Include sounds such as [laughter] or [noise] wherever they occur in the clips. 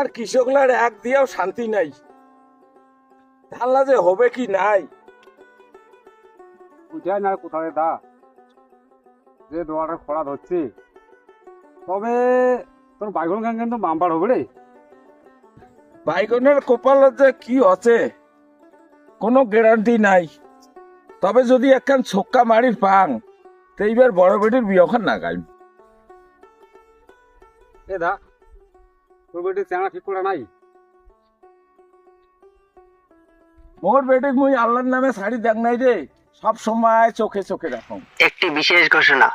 আমার কৃষকলার এক দিয়েও শান্তি নাই। ধানলা যে হবে কি নাই? বুঝাই না কোথায় দা। যে দোয়াটা খরা ধরছে। তবে তোর বাইগন গান কিন্তু বাম্পার হবে রে। বাইগনের কপালত যে কি আছে কোনো গ্যারান্টি নাই। তবে যদি একখান ছক্কা মারির পাং তো এইবার বড় বেটির বিয়খান না গাইম। এ দা তোর বেটি চেনা ঠিক করে নাই? মোর বেটিক মুই আল্লাহর নামে শাড়ি দেখ নাই রে সব সময় চোখে চোখে রাখো একটি বিশেষ ঘোষণা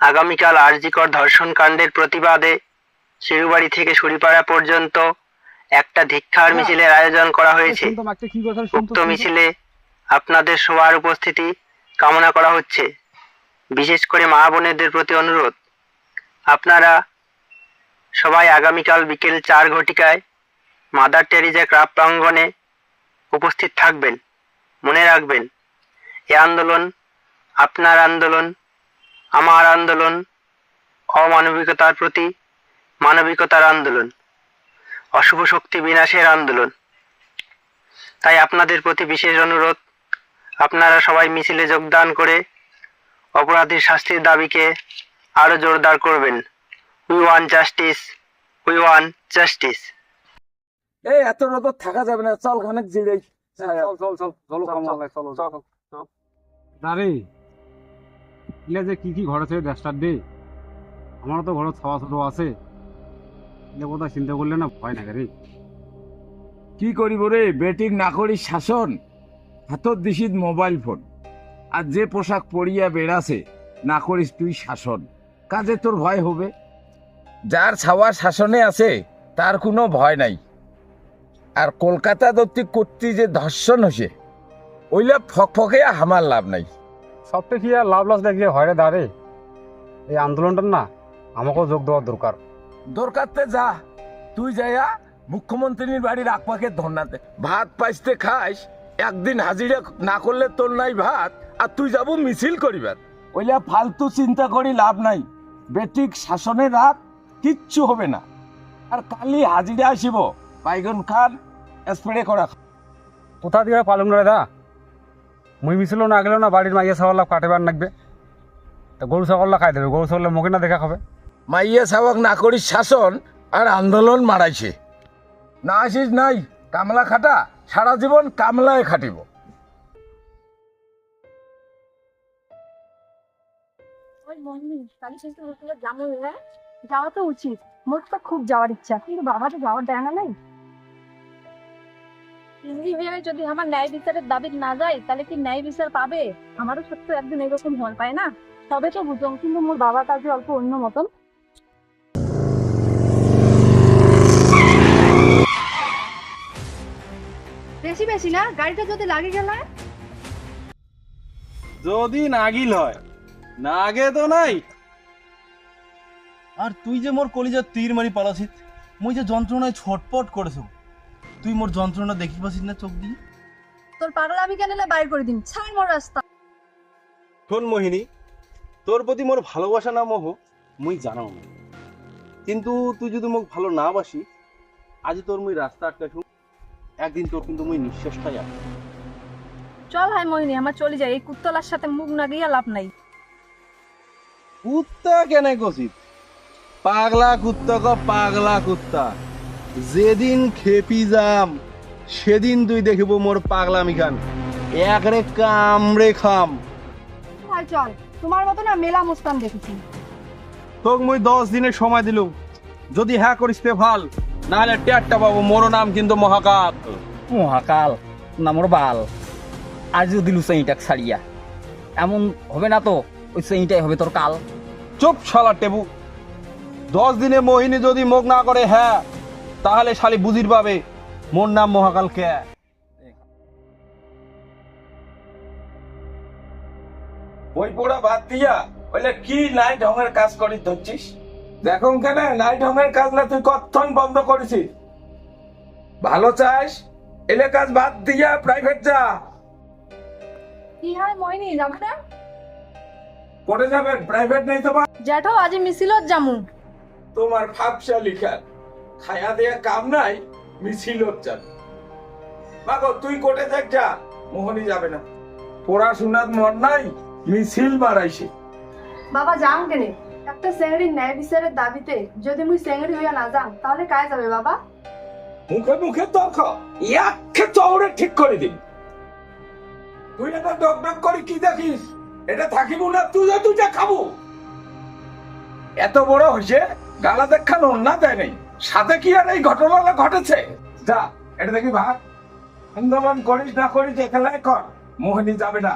আগামীকাল আরজিকর ধর্ষণ কাণ্ডের প্রতিবাদে শিরুবাড়ি থেকে সুরিপাড়া পর্যন্ত একটা ধিক্ষার মিছিলের আয়োজন করা হয়েছে। উক্ত মিছিলে আপনাদের সবার উপস্থিতি কামনা করা হচ্ছে। বিশেষ করে মা বোনেদের প্রতি অনুরোধ। আপনারা সবাই আগামীকাল বিকেল চার ঘটিকায় মাদার টেরিজা ক্রাব প্রাঙ্গণে উপস্থিত থাকবেন। মনে রাখবেন, এ আন্দোলন আপনার আন্দোলন, আমার আন্দোলন, অমানবিকতার প্রতি মানবিকতার আন্দোলন, অশুভ শক্তি বিনাশের আন্দোলন। তাই আপনাদের প্রতি বিশেষ অনুরোধ, আপনারা সবাই মিছিলে যোগদান করে অপরাধীর শাস্তির দাবিকে আরও জোরদার করবেন। We want justice we want justice এই এত রোদ থাকা যাবে না। চল খানেক জিড়ে চল চল চল চলো চল, চল, চলো চলো ইলে যে কি কি ঘরেছে দেশটার দে। আমারও তো ঘর ছাওয়া ছোট আছে। ইলে কথা চিন্তা করলে না ভয় লাগে রে। কি করিব রে? বেটির না করি শাসন। হাতত দিছিত মোবাইল ফোন। আর যে পোশাক পরিয়া বেড়াছে না করিস তুই শাসন। কাজে তোর ভয় হবে। যার ছাওয়া শাসনে আছে তার কোনো ভয় নাই। আর কলকাতা দত্তি কর্তৃ যে ধর্ষণ হয়েছে ওইলা ফকফকে হামার লাভ নাই। সবটা কি আর লাভ লস দেখিয়ে হয় রে দাঁড়ে? এই আন্দোলনটার না আমাকেও যোগ দেওয়ার দরকার। দরকারতে যা তুই যাইয়া মুখ্যমন্ত্রীর বাড়ির আকপাকে ধর্নাতে ভাত পাইতে খাইস একদিন হাজিরা না করলে তোর নাই ভাত আর তুই যাব মিছিল করিবার। ওইলা ফালতু চিন্তা করি লাভ নাই। বেটিক শাসনে রাত কিচ্ছু হবে না। আর কালি হাজিরা আসিব। বাইগন খান স্প্রে করা কোথা দিয়ে পালন রে দা? মুই মিছিল না গেলেও না বাড়ির মাইয়া ছাগল্লা কাটেবার লাগবে তা গরু ছাগল্লা খাই দেবে গরু ছাগলের মুখে না দেখা খাবে মাইয়া সাবাক না করিস শাসন আর আন্দোলন মারাইছে। না আসিস নাই কামলা খাটা সারা জীবন কামলায় খাটিব। ওই মন্দির কালী শেষে হোটেলে যাব হ্যাঁ যাওয়া তো উচিত। মোর তো খুব যাওয়ার ইচ্ছা কিন্তু বাবা তো যাওয়ার দেয় না নাই যদি আমার ন্যায় বিচারের দাবি না যায় তাহলে কি ন্যায় বিচার পাবে? আমারও সত্য একদিন এরকম হল পায় না? তবে তো বুঝলাম কিন্তু মোর বাবার কাছে অল্প অন্য মতন। বেশি বেশি না গাড়িটা যদি লাগে গেলে? যদি নাগিল হয়। নাগে তো নাই। আর তুই যে মোর কলিজার তীর মারি পালাছিস মুই যে যন্ত্রণায় ছটপট করেছ তুই মোর যন্ত্রণা দেখি পাছিস না চোখ দিয়ে? তোর পাগলা আমি কেন বাইর করে দিন ছাড় মোর রাস্তা। শোন মোহিনী তোর প্রতি মোর ভালোবাসা না মোহ মুই জানাও না। কিন্তু তুই যদি মোক ভালো না বাসি আজ তোর মুই রাস্তা আটকাছু একদিন তোর কিন্তু মুই নিঃশ্বাসটাই আটকা চল হাই মোহিনী আমার চলে যাই। এই কুত্তলার সাথে মুখ না গিয়ে লাভ নাই। কুত্তা কেন কষিত পাগলা কুত্তা ক পাগলা কুত্তা। যেদিন খেপি যাম সেদিন তুই দেখিব মোর পাগলামি খান। একরে কামড়ে খাম। হাই চল তোমার মতো না মেলা মুস্তান দেখেছি। তোক মুই দশ দিনের সময় দিলুম। যদি হ্যাঁ করিস তে ভালো নাহলে টেরটা পাবো মোর নাম কিন্তু মহাকাল। মহাকাল? নামর বাল। আজও দিলু সেইটাক ছাড়িয়া। এমন হবে না তো ওই সেইটাই হবে তোর কাল। চুপ শালা টেবু। দশ দিনে মোহিনী যদি মুখ না করে হ্যাঁ তাহলে শালি বুঝির পাবে। মোর নাম মহাকাল কে? বই পড়া বাদ দিয়া বলে কি নাই ঢঙের কাজ করি ধরছিস? দেখো কেন নাই ঢঙের কাজ না তুই কতক্ষণ বন্ধ করেছিস। ভালো চাস এলে কাজ বাদ দিয়া প্রাইভেট যা। কি হাই মোহিনী যাবে না? করে যাবেন প্রাইভেট নেই তোমার জ্যাঠো আজি মিছিলত যামু। তোমার ফাপসা লিখার। খায়া দেয়া কাম নাই মিছিল মাগো তুই কোটে দেখ যা মোহনী যাবে না। পড়াশোনার মন নাই মিছিল বাড়াইছে বাবা যাম কেনে? একটা সেঙ্গড়ি ন্যায় বিচারের দাবিতে যদি মুই সেঙ্গড়ি হইয়া না যাম তাহলে কায় যাবে বাবা? মুখে মুখে তর্ক ইয়াকে চৌড়ে ঠিক করে দিন। তুই এটা ডক ডক করে কি দেখিস? এটা থাকিব না তুই যা তুই যা খাব। এত বড় হয়েছে গালা দেখানো না দেয় নেই। সাথে কি আর এই ঘটনাটা ঘটেছে? যা এটা দেখি ভাগ আন্দোলন করিস না করিস এখানে কর। মোহিনী যাবে না।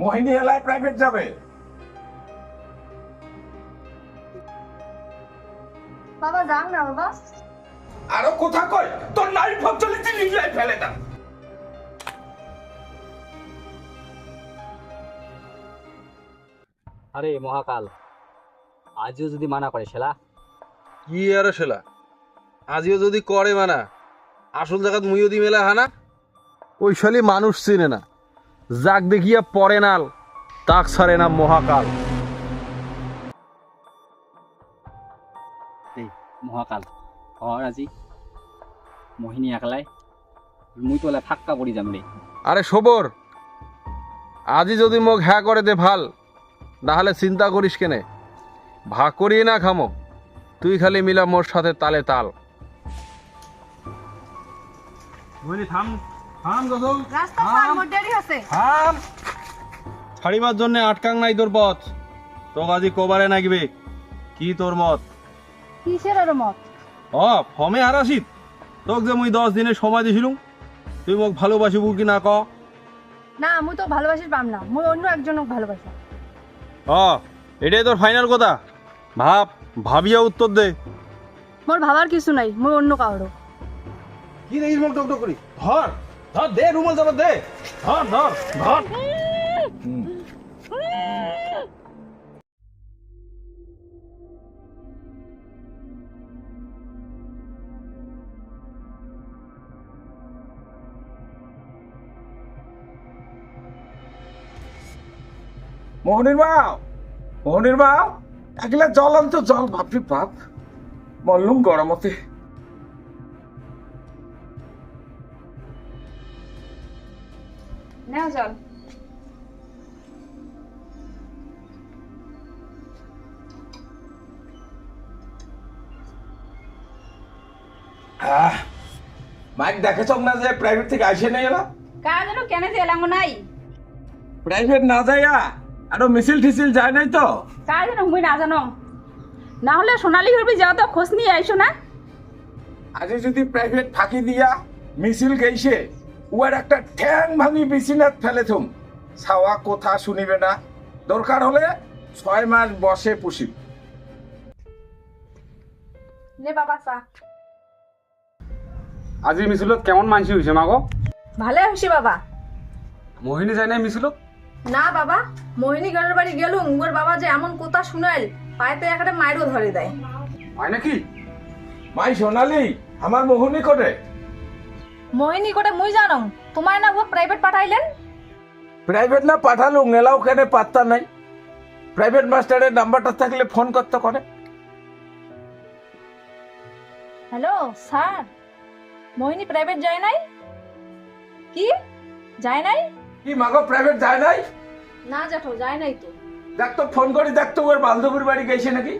মোহিনী এলায় প্রাইভেট যাবে। বাবা না বাবা। আরও কোথা কয় তোর নাই চলে তুই নিজলাই ফেলে না আরে মহাকাল আজও যদি মানা করে শালা। কি আর সেলা। আজিও যদি করে মানা আসল জায়গাত মুইও দি মেলা হানা। ওই শালি মানুষ চিনে না। যাক দেখিয়া পরে নাল তাক সারে না মহাকাল। এই মহাকাল। হর আজি মোহিনী একলাই মুই তোলা ফাক্কা পড়ি যাম রে। আরে সবর আজি যদি মোক হ্যাঁ করে দে ভালো তাহলে চিন্তা করিস কেনে? ভাগ করিয়ে না খামো। তুই খালি মিলা মোর সাথে তালে তাল। থাম থাম গজল রাস্তা পার মোর দেরি আছে থাম। ছাড়িবার জন্য আটকাং নাই তোর পথ। তোক আজি কবারে নাগবে। কি তোর মত? কিসের আর মত? অ ফমে হারাসিত। তোক যে মুই দশ দিনের সময় দিছিলুম তুই মোক ভালোবাসিব কি না ক? না মুই তো ভালোবাসি পাম না। মুই অন্য একজনক ভালোবাসি। অ এটাই তোর ফাইনাল কথা। ভাব। ভাবিয়া উত্তর দে। মোর ভাবার কিছু নাই মুই অন্য কাউরো। কি দেখিস মোক টক টক করি? ধর ধর দে রুমাল চাপা দে। ধর ধর ধর। মোহনের মা মোহনের মা একলা জল আনতো জল বাপরে বাপ। মল্লুম গরমতে। নাও জল। মাইক দেখেছ না যে প্রাইভেট থেকে আসে নাই এলা? যেন কেন এলাম নাই? প্রাইভেট না যাইয়া আরও মিছিল টিছিল যায় নাই তো? কার যেন মুই না জানো না হলে সোনালি ঘরবি যাও তো খোঁজ নিয়ে আইসো না? আজ যদি প্রাইভেট ফাঁকি দিয়া মিছিল গেইছে উয়ার একটা ঠ্যাং ভাঙি বিছিনাত ফেলে থুম। ছাওয়া কথা শুনিবে না। দরকার হলে ছয় মাস বসে পুষিব নে বাবা চা। আজি মিছিলত কেমন মানসি হৈছে মাগো? ভালে হইছে বাবা। মোহিনী যায় নাই মিছিলত? না বাবা মোহিনী ঘরের বাড়ি গেলুম ওর বাবা যে এমন কথা শুনাইল পায়েতে একটা মাইরও ধরে দেয়। হয় নাকি মাই সোনালি আমার মোহিনী করে মোহিনী করে মুই জানো তোমার না ও প্রাইভেট পাঠাইলেন? প্রাইভেট না পাঠালো নেলাও কেন পাত্তা নাই। প্রাইভেট মাস্টারের নাম্বারটা থাকলে ফোন করতে করে হ্যালো স্যার মোহিনী প্রাইভেট যায় নাই? কি? যায় নাই? কি মাগো প্রাইভেট যায় নাই? না জাঠো যায় নাই তো। দেখ তো ফোন করি দেখ তো ওর বান্ধবীর বাড়ি গেছে নাকি?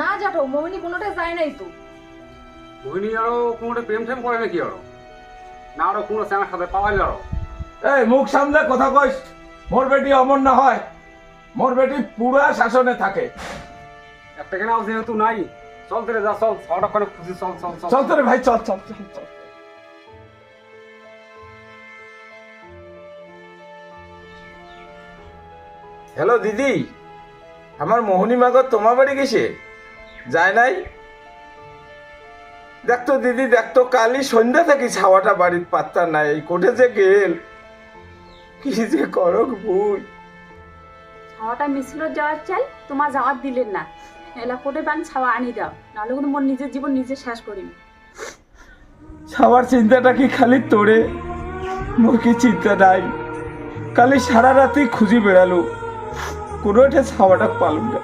না জাঠো মোহিনী কোনোটা যায় নাই তো। মোহিনী আরও কোনো প্রেম টেম করে নাকি আরও? না আরও কোনো স্যামের সাথে পাওয়াইল আরও? এই মুখ সামলে কথা কইস। মোর বেটি অমর না হয় মোর বেটি পুরা শাসনে থাকে। একটা কেন যেহেতু নাই চল তেরে যা চল ছটা করে খুশি চল চল চল। চল তোরে ভাই চল চল চল চল। হ্যালো দিদি আমার মোহনী মাগর তোমার বাড়ি গেছে? যায় নাই? দেখতো দিদি দেখতো কালি সন্ধ্যা থেকে ছাওয়াটা বাড়ির পাত্তা নাই এই কোঠে যে গেল। কি যে করক ভুই ছাওয়াটা মিছিলত যাওয়ার চাই তোমার যাওয়ার দিলেন না। এলা করে বান ছাওয়া আনি দাও নাহলে কিন্তু মোর নিজের জীবন নিজে শেষ করিম। ছাওয়ার চিন্তাটা কি খালি তোরে? মোর কি চিন্তা নাই। কালি সারা রাতি খুঁজি বেড়ালো। কোনো একটা ছাওয়াটা পালুম না।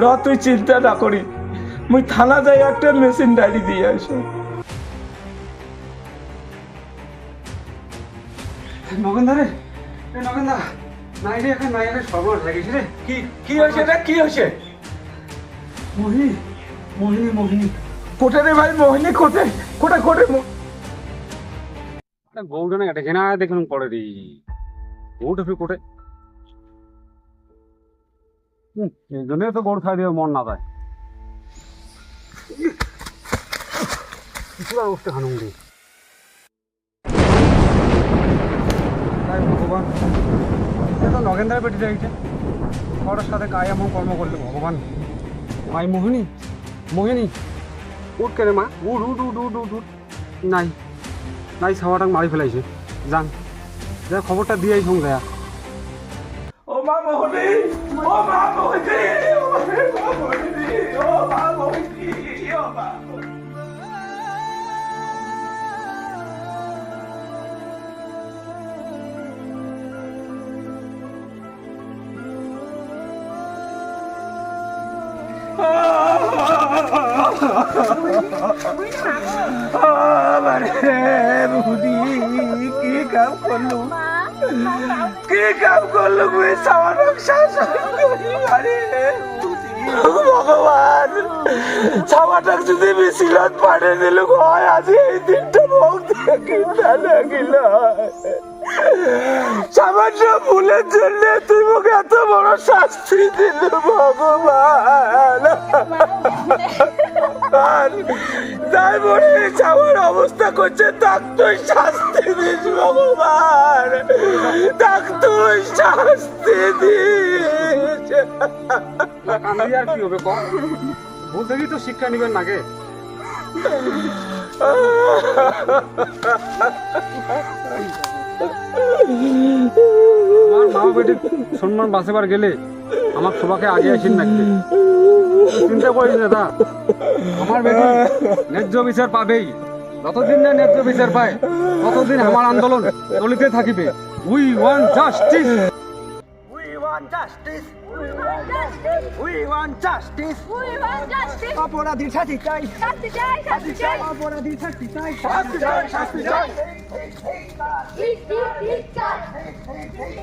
র তুই চিন্তা না করি মুই থানা যাই একটা মেশিন ডায়েরি দিয়ে আসো। নগেন্দা রে এ নগেন্দা নাই রে এখন নাই এখন সর্বনাশ হয়ে গেছে রে। কি কি হয়েছে রে? কি হয়েছে? মোহিনী মোহিনী মোহিনী। কোটে রে ভাই মোহিনী তো গরু ছাড়ি দিয়ে মন না যায় কিছু আর উঠতে খানুন ভগবান। এ তো নগেন্দ্রের পেটি দেখছে ওর সাথে কায় এমন কর্ম করলে ভগবান। ভাই মোহিনী মোহিনী, উঠ কেনে মা, উঠ উঠ উঠ উঠ উঠ উঠ। নাই নাই ছাওয়াটাক মারি ফেলাইছে। যান। যা খবরটা দিয়ে আইসুন দেয়া। ও মা মোহিনী, ও মা মোহিনী, ও মা মোহিনী, ও মা মোহিনী। কি কাম করলু কি কাম করল ভগবান ছাওয়াটাক যদি মিছিলত পাড়ে দিল হয় আজি এই দিনটা মুখ দেখি না লাগিল সামান্য ভুলের জন্য তুই মুখে এত বড় শাস্তি দিল ভগবান। আর যাই বলে ছাওয়ার অবস্থা করছে তাক তুই শাস্তি দিস ভগবান। তাক তুই শাস্তি দিস। কান্দি আর কি হবে কম? ভুল থেকেই তো শিক্ষা নিবেন নাগে [laughs] আমার মা বেটি সম্মান বাঁচাবার গেলে আমার সবাকে আগে আসেন নাকি চিন্তা করিস দাদা আমার বেটি ন্যায্য বিচার পাবেই। যতদিন না ন্যায্য বিচার পায় ততদিন আমার আন্দোলন চলিতে থাকিবে। উই ওয়ান জাস্টিস অপরাধীর শাস্তি চাই। শাস্তি চাই শাস্তি চাই! অপরাধী শাস্তি চাই শাস্তি চাই শাস্তি চাই। ঠিক ঠিক ঠিক চাই ঠিক ঠিক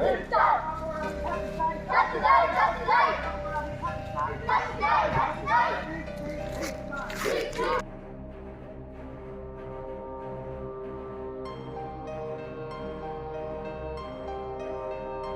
ঠিক চাই!